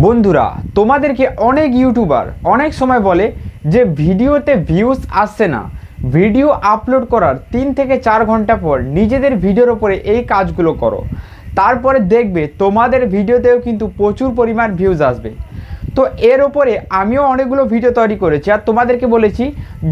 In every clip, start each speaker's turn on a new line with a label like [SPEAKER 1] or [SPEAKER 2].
[SPEAKER 1] বন্ধুরা, তোমাদেরকে অনেক ইউটিউবার অনেক সময় বলে যে ভিডিওতে ভিউজ আসছে না। ভিডিও আপলোড করার তিন থেকে চার ঘণ্টা পর নিজেদের ভিডিওর ওপরে এই কাজগুলো করো। তারপরে দেখবে তোমাদের ভিডিওতেও কিন্তু প্রচুর পরিমাণ ভিউজ আসবে। তো এর ওপরে আমিও অনেকগুলো ভিডিও তৈরি করেছি। আর তোমাদেরকে বলেছি,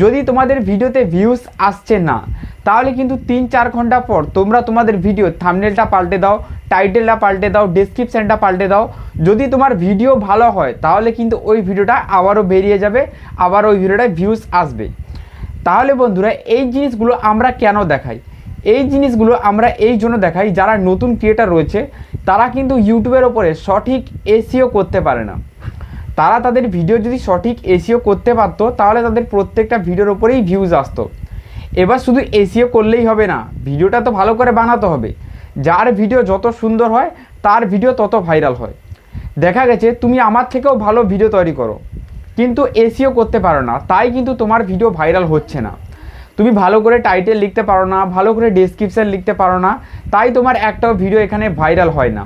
[SPEAKER 1] যদি তোমাদের ভিডিওতে ভিউজ আসছে না, তাহলে কিন্তু তিন চার ঘণ্টা পর তোমরা তোমাদের ভিডিও থামনেলটা পাল্টে দাও টাইটেলটা পাল্টে দাও ডেসক্রিপশানটা পাল্টে দাও। যদি তোমার ভিডিও ভালো হয়, তাহলে কিন্তু ওই ভিডিওটা আবারও বেরিয়ে যাবে, আবার ওই ভিডিওটায় ভিউজ আসবে। তাহলে বন্ধুরা, এই জিনিসগুলো আমরা কেন দেখাই? এই জিনিসগুলো আমরা এই জন্য দেখাই, যারা নতুন ক্রিয়েটার রয়েছে, তারা কিন্তু ইউটিউবের ওপরে সঠিক এসিও করতে পারে না। তারা তাদের ভিডিও যদি সঠিক এসিও করতে পারতো, তাহলে তাদের প্রত্যেকটা ভিডিওর ওপরেই ভিউজ আসতো। এবার শুধু এসিও করলেই হবে না ভিডিওটা তো ভালো করে বানাতে হবে। যার ভিডিও যত সুন্দর হয়, তার ভিডিও তত ভাইরাল হয়। দেখা গেছে, তুমি আমার থেকেও ভালো ভিডিও তৈরি করো। কিন্তু এসিও করতে পারো না, তাই কিন্তু তোমার ভিডিও ভাইরাল হচ্ছে না। তুমি ভালো করে টাইটেল লিখতে পারো না, ভালো করে ডেসক্রিপশান লিখতে পারো না, তাই তোমার একটাও ভিডিও এখানে ভাইরাল হয় না।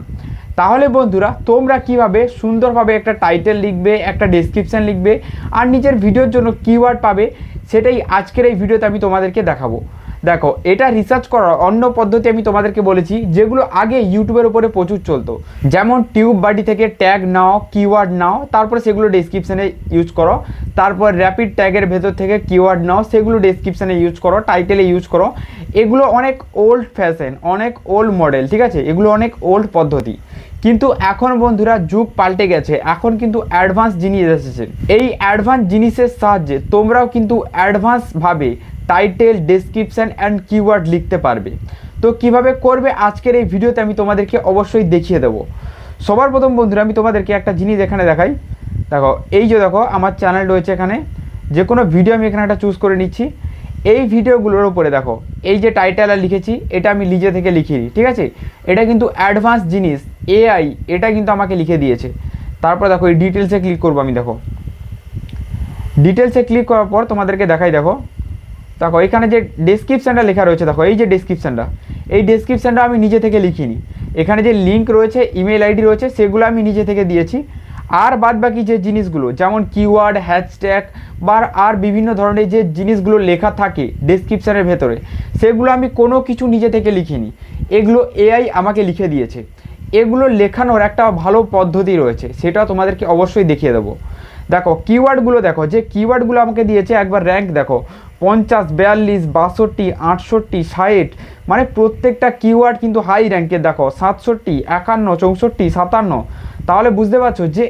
[SPEAKER 1] তাহলে বন্ধুরা, তোমরা কীভাবে সুন্দরভাবে একটা টাইটেল লিখবে, একটা ডেসক্রিপশান লিখবে, আর নিজের ভিডিওর জন্য কিওয়ার্ড পাবে, সেটাই আজকের এই ভিডিওতে আমি তোমাদেরকে দেখাবো। দেখো, এটা রিসার্চ করার অন্য পদ্ধতি আমি তোমাদেরকে বলেছি, যেগুলো আগে ইউটিউবের উপরে প্রচুর চলতো। যেমন টিউব বাডি থেকে ট্যাগ নাও কিওয়ার্ড নাও, তারপর সেগুলো ডেসক্রিপশানে ইউজ করো। তারপর র্যাপিড ট্যাগের ভেতর থেকে কিওয়ার্ড নাও, সেগুলো ডেসক্রিপশানে ইউজ করো টাইটেলে ইউজ করো। এগুলো অনেক ওল্ড ফ্যাশন অনেক ওল্ড মডেল ঠিক আছে? এগুলো অনেক ওল্ড পদ্ধতি। কিন্তু এখন বন্ধুরা যুগ পাল্টে গেছে, এখন কিন্তু অ্যাডভান্স জিনিস এসেছে। এই অ্যাডভান্স জিনিসের সাহায্যে তোমরাও কিন্তু অ্যাডভান্সভাবে টাইটেল ডেসক্রিপশান অ্যান্ড কিওয়ার্ড লিখতে পারবে। তো কীভাবে করবে আজকের এই ভিডিওতে আমি তোমাদেরকে অবশ্যই দেখিয়ে দেবো। সবার প্রথম বন্ধুরা, আমি তোমাদেরকে একটা জিনিস এখানে দেখাই। দেখো, এই যে দেখো, আমার চ্যানেল রয়েছে এখানে। যে কোনো ভিডিও আমি এখানে একটা চুজ করে নিচ্ছি। এই ভিডিওগুলোর উপরে দেখো, এই যে টাইটেল আর লিখেছি, এটা আমি নিজে থেকে লিখিনি ঠিক আছে? এটা কিন্তু অ্যাডভান্স জিনিস এআই এটা কিন্তু আমাকে লিখে দিয়েছে। তারপর দেখো, এই ডিটেলসে ক্লিক করব আমি, দেখো। ডিটেলসে ক্লিক করার পর তোমাদেরকে দেখাই, দেখো। দেখো, এখানে যে ডেসক্রিপশানটা লেখা রয়েছে, দেখো, এই যে ডেসক্রিপশানটা এই ডেসক্রিপশানটা আমি নিজে থেকে লিখিনি। এখানে যে লিঙ্ক রয়েছে ইমেল আইডি রয়েছে, সেগুলো আমি নিজে থেকে দিয়েছি। আর বাদ বাকি যে জিনিসগুলো, যেমন কিওয়ার্ড হ্যাশট্যাগ বা আর বিভিন্ন ধরনের যে জিনিসগুলো লেখা থাকে ডেসক্রিপশানের ভেতরে, সেগুলো আমি কোনো কিছু নিজে থেকে লিখিনি। এগুলো এআই আমাকে লিখে দিয়েছে। এগুলো লেখানোর একটা ভালো পদ্ধতি রয়েছে, সেটা তোমাদেরকে অবশ্যই দেখিয়ে দেবো। দেখো কিওয়ার্ডগুলো দেখো, যে কিওয়ার্ডগুলো আমাকে দিয়েছে, একবার র্যাঙ্ক দেখো। পঞ্চাশ, বিয়াল্লিশ, বাষট্টি, আটষট্টি, ষাট মানে প্রত্যেকটা কিওয়ার্ড কিন্তু হাই র্যাঙ্কের দেখো, সাতষট্টি, একান্ন, চৌষট্টি, সাতান্ন। তাহলে বুঝতে পারছ যে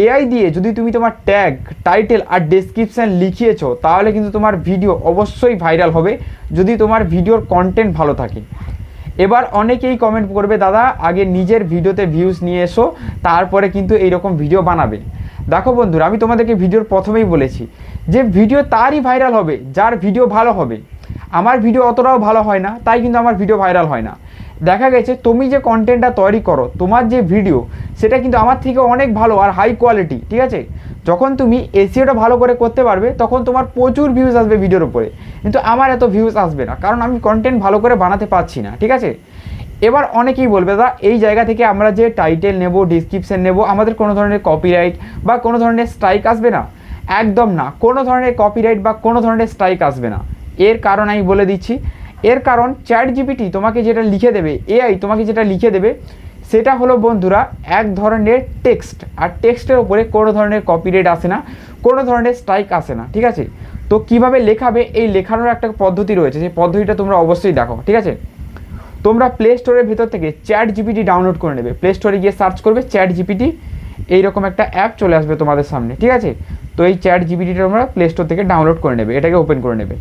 [SPEAKER 1] এআই দিয়ে যদি তুমি তোমার ট্যাগ টাইটেল আর ডেসক্রিপশান লিখিয়েছো, তাহলে কিন্তু তোমার ভিডিও অবশ্যই ভাইরাল হবে, যদি তোমার ভিডিওর কন্টেন্ট ভালো থাকে। এবার অনেকেই কমেন্ট করবে, দাদা, আগে নিজের ভিডিওতে ভিউজ নিয়ে এসো, তারপরে কিন্তু এইরকম ভিডিও বানাবে। দেখো বন্ধুরা, আমি তোমাদেরকে ভিডিওর প্রথমেই বলেছি যে ভিডিও তারই ভাইরাল হবে, যার ভিডিও ভালো হবে। আমার ভিডিও অতটাও ভালো হয় না, তাই কিন্তু আমার ভিডিও ভাইরাল হয় না। দেখা গেছে, তুমি যে কন্টেন্টটা তৈরি করো, তোমার যে ভিডিও সেটা কিন্তু আমার থেকে অনেক ভালো আর হাই কোয়ালিটি ঠিক আছে? যখন তুমি এসিওটা ভালো করে করতে পারবে, তখন তোমার প্রচুর ভিউজ আসবে ভিডিওর উপরে। কিন্তু আমার এত ভিউজ আসবে না, কারণ আমি কন্টেন্ট ভালো করে বানাতে পারছি না, ঠিক আছে? এবার অনেকেই বলবে, দাদা, এই জায়গা থেকে আমরা যে টাইটেল নেব ডিসক্রিপশন নেব, আমাদের কোনো ধরনের কপিরাইট বা কোনো ধরনের স্ট্রাইক আসবে না? একদম না, কোনো ধরনের কপিরাইট বা কোনো ধরনের স্ট্রাইক আসবে না। এর কারণ আমি বলে দিচ্ছি। এর কারণ চ্যাট জিপিটি তোমাকে যেটা লিখে দেবে এআই তোমাকে যেটা লিখে দেবে, সেটা হলো, বন্ধুরা, এক ধরনের টেক্সট আর টেক্সটের ওপরে কোনো ধরনের কপিরাইট আসে না, কোনো ধরনের স্ট্রাইক আসে না, ঠিক আছে? তো কীভাবে লেখাবে? এই লেখানোর একটা পদ্ধতি রয়েছে, সেই পদ্ধতিটা তোমরা অবশ্যই দেখো, ঠিক আছে? তোমরা প্লে স্টোরের ভেতর থেকে চ্যাট জিপিটি ডাউনলোড করে নেবে। প্লে স্টোরে গিয়ে সার্চ করবে চ্যাট জিপিটি এইরকম একটা অ্যাপ চলে আসবে তোমাদের সামনে, ঠিক আছে? তো এই চ্যাট জিপিটিটা তোমরা প্লে স্টোর থেকে ডাউনলোড করে নেবে, এটাকে ওপেন করে নেবে।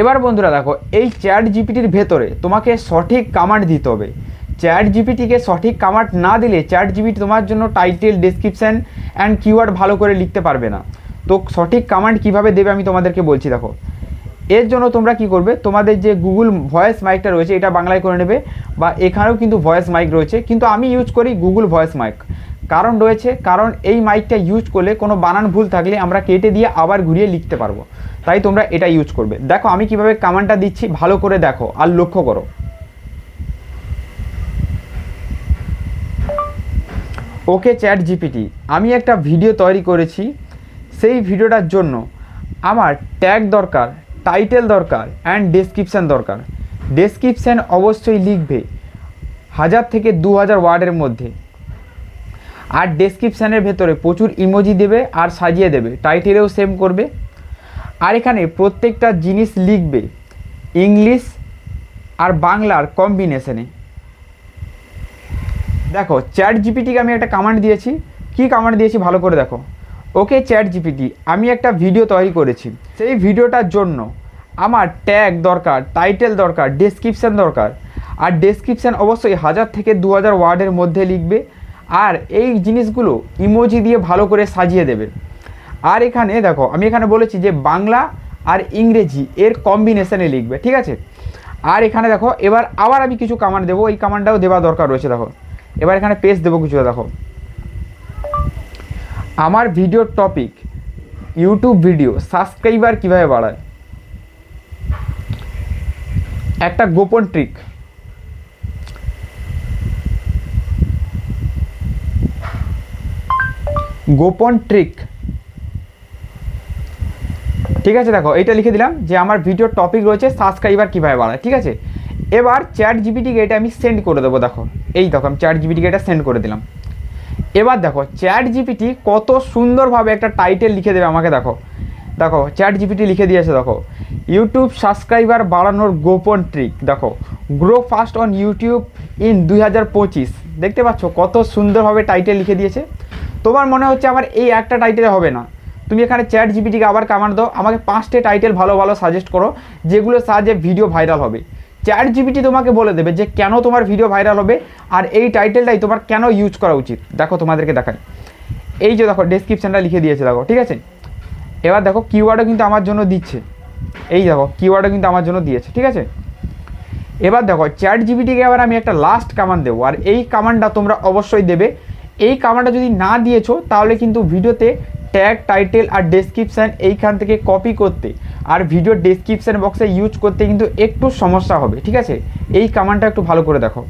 [SPEAKER 1] এবার বন্ধুরা দেখো, এই চ্যাট জিপিটির ভেতরে তোমাকে সঠিক কামান্ড দিতে হবে। চ্যাট জিপিটিকে সঠিক কামান্ড না দিলে চ্যাট জিপিটি তোমার জন্য টাইটেল ডেসক্রিপশান অ্যান্ড কিওয়ার্ড ভালো করে লিখতে পারবে না। তো সঠিক কামান্ড কীভাবে দেবে আমি তোমাদেরকে বলছি দেখো। এর জন্য তোমরা কি করবে? তোমাদের যে গুগল ভয়েস মাইকটা রয়েছে, এটা বাংলায় করে নেবে, বা এখানেও কিন্তু ভয়েস মাইক রয়েছে, কিন্তু আমি ইউজ করি গুগল ভয়েস মাইক কারণ রয়েছে, কারণ এই মাইকটা ইউজ করলে কোনো বানান ভুল থাকলে আমরা কেটে দিয়ে আবার ঘুরিয়ে লিখতে পারব। তাই তোমরা এটা ইউজ করবে। দেখো, আমি কীভাবে কামানটা দিচ্ছি, ভালো করে দেখো, আর লক্ষ্য করো। ওকে চ্যাট জিপিটি আমি একটা ভিডিও তৈরি করেছি, সেই ভিডিওটার জন্য আমার ট্যাগ দরকার। টাইটেল দরকার অ্যান্ড ডেসক্রিপশান দরকার। ডেসক্রিপশান অবশ্যই লিখবে হাজার থেকে দু হাজার ওয়ার্ডের মধ্যে। আর ডেসক্রিপশানের ভেতরে প্রচুর ইমোজি দেবে আর সাজিয়ে দেবে। টাইটেলেও সেম করবে। আর এখানে প্রত্যেকটা জিনিস লিখবে ইংলিশ আর বাংলার কম্বিনেশনে দেখো চ্যাট জিপিটিকে আমি একটা কামান্ড দিয়েছি। কি কামান্ড দিয়েছি? ভালো করে দেখো। ওকে চ্যাট জিপিটি আমি একটা ভিডিও তৈরি করেছি। সেই ভিডিওটার জন্য আমার ট্যাগ দরকার, টাইটেল দরকার, ডেসক্রিপশান দরকার। আর ডেসক্রিপশান অবশ্যই হাজার থেকে দু হাজার ওয়ার্ডের মধ্যে লিখবে। আর এই জিনিসগুলো ইমোজি দিয়ে ভালো করে সাজিয়ে দেবে। আর এখানে দেখো, আমি এখানে বলেছি যে বাংলা আর ইংরেজি এর কম্বিনেশানে লিখবে, ঠিক আছে? আর এখানে দেখো, এবার আবার আমি কিছু কামান দেবো এই কামানটাও দেওয়া দরকার রয়েছে, দেখো। এবার এখানে পেজ দেবো কিছু, দেখো। আমার ভিডিওর টপিক ইউটিউব ভিডিও সাবস্ক্রাইবার কীভাবে বাড়ায়? একটা গোপন ট্রিক গোপন ট্রিক ঠিক আছে, দেখো, এইটা লিখে দিলাম যে আমার ভিডিওর টপিক রয়েছে সাবস্ক্রাইবার কীভাবে বাড়ায়, ঠিক আছে? এবার চ্যাট জিপিটিকে এটা আমি সেন্ড করে দেবো, দেখো। এই দেখো, আমি চ্যাট জিপিটিকে এটা সেন্ড করে দিলাম। এবার দেখো চ্যাট জিপিটি কত সুন্দরভাবে একটা টাইটেল লিখে দেবে আমাকে দেখো। দেখো চ্যাট জিপিটি লিখে দিয়েছে, দেখো। ইউটিউব সাবস্ক্রাইবার বাড়ানোর গোপন ট্রিক দেখো। Grow fast on YouTube in দুই হাজার পঁচিশ। দেখতে পাচ্ছ কত সুন্দরভাবে টাইটেল লিখে দিয়েছে। তোমার মনে হচ্ছে আমার এই একটা টাইটেলে হবে না। তুমি এখানে চ্যাট জিপিটিকে আবার কামান্ড দাও। আমাকে পাঁচটে টাইটেল ভালো ভালো সাজেস্ট করো যেগুলো সাহায্যে ভিডিও ভাইরাল হবে। চ্যাট জিপিটি তোমাকে বলে দেবে যে কেন তোমার ভিডিও ভাইরাল হবে আর এই টাইটেলটাই তোমার কেন ইউজ করা উচিত। দেখো তোমাদেরকে দেখাই। এই যে দেখো ডেসক্রিপশানটা লিখে দিয়েছে, দেখো, ঠিক আছে? এবার দেখো কিওয়ার্ডও কিন্তু আমার জন্য দিচ্ছে। এই দেখো কিওয়ার্ডও কিন্তু আমার জন্য দিয়েছে, ঠিক আছে? এবার দেখো চ্যাট জিপিটিকে এবার আমি একটা লাস্ট কামান দেবো। আর এই কামান্ডটা তোমরা অবশ্যই দেবে। এই কামান্ডটা যদি না দিয়েছ, তাহলে কিন্তু ভিডিওতে ট্যাগ টাইটেল আর ডেসক্রিপশান এইখান থেকে কপি করতে। আর ভিডিও ডেসক্রিপশান বক্সে ইউজ করতে কিন্তু একটু সমস্যা হবে, ঠিক আছে? এই কামান্ডটা একটু ভালো করে দেখো।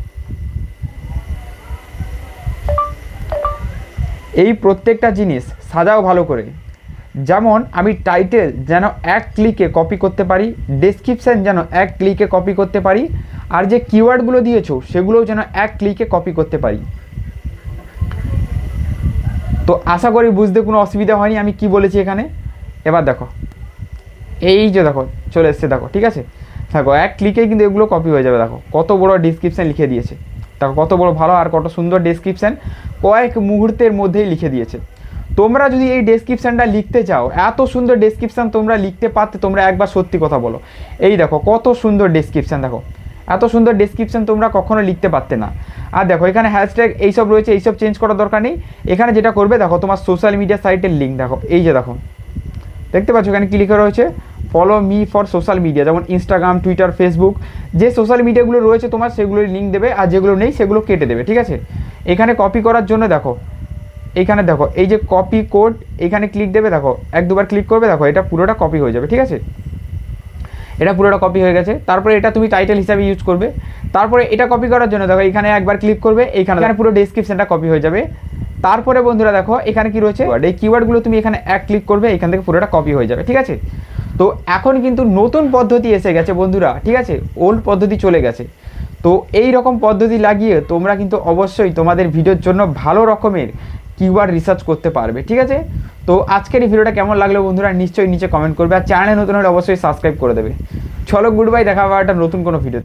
[SPEAKER 1] এই প্রত্যেকটা জিনিস সাজাও ভালো করে। যেমন আমি টাইটেল যেন এক ক্লিকে কপি করতে পারি ডেসক্রিপশান যেন এক ক্লিকে কপি করতে পারি, আর যে কিওয়ার্ডগুলো দিয়েছ সেগুলোও যেন এক ক্লিকে কপি করতে পারি। তো আশা করি বুঝতে কোনো অসুবিধা হয়নি, আমি কি বলেছি এখানে? এবার দেখো। এই যে দেখো, চলে এসছে, দেখো, ঠিক আছে? দেখো, এক ক্লিকে কিন্তু এগুলো কপি হয়ে যাবে, দেখো। কত বড় ডিসক্রিপশান লিখে দিয়েছে। দেখো, কত বড় ভালো আর কত সুন্দর ডেসক্রিপশান কয়েক মুহূর্তের মধ্যেই লিখে দিয়েছে। তোমরা যদি এই ডেসক্রিপশানটা লিখতে চাও, এত সুন্দর ডেসক্রিপশান তোমরা লিখতে পারতে, তোমরা একবার সত্যি কথা বলো। এই দেখো, কত সুন্দর ডেসক্রিপশান দেখো। এত সুন্দর ডেসক্রিপশান তোমরা কখনো লিখতে পারতে না। আর দেখো, এখানে হ্যাশট্যাগ এইসব রয়েছে, এইসব চেঞ্জ করার দরকার নেই। এখানে যেটা করবে, দেখো, তোমার সোশ্যাল মিডিয়া সাইটের লিঙ্ক দেখো। এই যে দেখো, দেখতে পাচ্ছ, এখানে কি লিখে রয়েছে? Follow me for social media যেমন ইনস্টাগ্রাম টুইটার ফেসবুক যে সোশ্যাল মিডিয়াগুলো রয়েছে তোমার, সেগুলোর লিঙ্ক দেবে, আর যেগুলো নেই, সেগুলো কেটে দেবে, ঠিক আছে? এখানে কপি করার জন্য দেখো এইখানে দেখো, এই যে কপি কোড এখানে ক্লিক দেবে, দেখো, এক দুবার ক্লিক করবে, দেখো, এটা পুরোটা কপি হয়ে যাবে, ঠিক আছে? এটা পুরোটা কপি হয়ে গেছে। তারপরে এটা তুমি টাইটেল হিসাবে ইউজ করবে। তারপরে এটা কপি করার জন্য দেখো, এখানে একবার ক্লিক করবে এইখানে এখানে পুরো ডেসক্রিপশনটা কপি হয়ে যাবে। তারপরে বন্ধুরা দেখো, এখানে কি রয়েছে? এই কিওয়ার্ডগুলো তুমি এখানে এক ক্লিক করবে, এখান থেকে পুরোটা কপি হয়ে যাবে, ঠিক আছে? তো এখন কিন্তু নতুন পদ্ধতি এসে গেছে বন্ধুরা, ঠিক আছে? ওল্ড পদ্ধতি চলে গেছে। তো এই রকম পদ্ধতি লাগিয়ে তোমরা কিন্তু অবশ্যই তোমাদের ভিডিওর জন্য ভালো রকমের কিওয়ার্ড রিসার্চ করতে পারবে, ঠিক আছে? তো আজকের এই ভিডিওটা কেমন লাগল বন্ধুরা, নিশ্চয়ই নিচে কমেন্ট করবে, আর চ্যানেলে নতুন হলে অবশ্যই সাবস্ক্রাইব করে দেবে। চলো গুড বাই দেখা হবে একটা নতুন কোনো ভিডিওতে